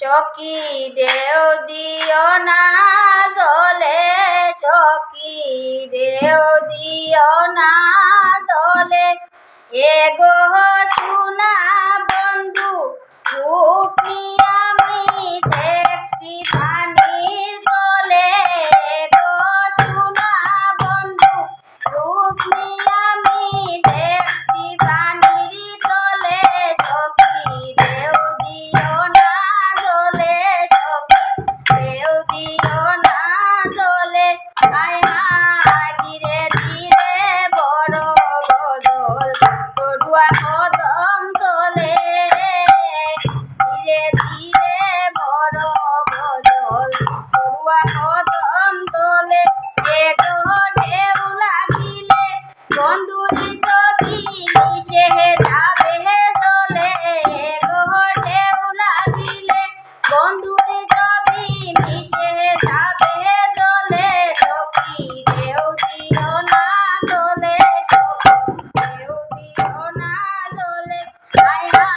সখী দেও দিও না দলে সখী দেও দিও না দলে। এ গো বন্ধু খুব কদম তোলে লাগিলে বন্ধুরি যদি মিশে যাবে দোলে লাগিলে বন্ধুরি যদি মিশে যাবে দোলে, সখী ঢেউ দিও না দোলে ঢেউ না দোলে আয় হা